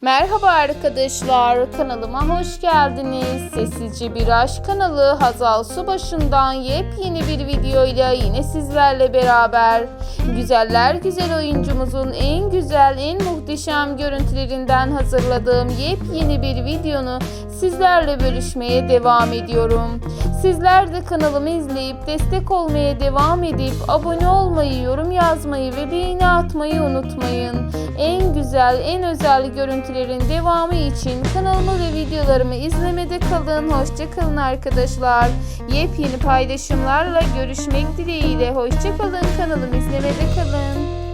Merhaba arkadaşlar, kanalıma hoş geldiniz. Sessizce Bir Aşk kanalı Hazal Subaşı'ndan yepyeni bir videoyla yine sizlerle beraber. Güzeller güzel oyuncumuzun en güzel, en muhteşem görüntülerinden hazırladığım yepyeni bir videonu sizlerle bölüşmeye devam ediyorum. Sizler de kanalımı izleyip destek olmaya devam edip abone olmayı, yorum yazmayı ve beğeni atmayı unutmayın. En güzel, en özel görüntülerin devamı için kanalımı ve videolarımı izlemede kalın. Hoşçakalın arkadaşlar. Yepyeni paylaşımlarla görüşmek dileğiyle. Hoşçakalın kanalımı izlemede kalın.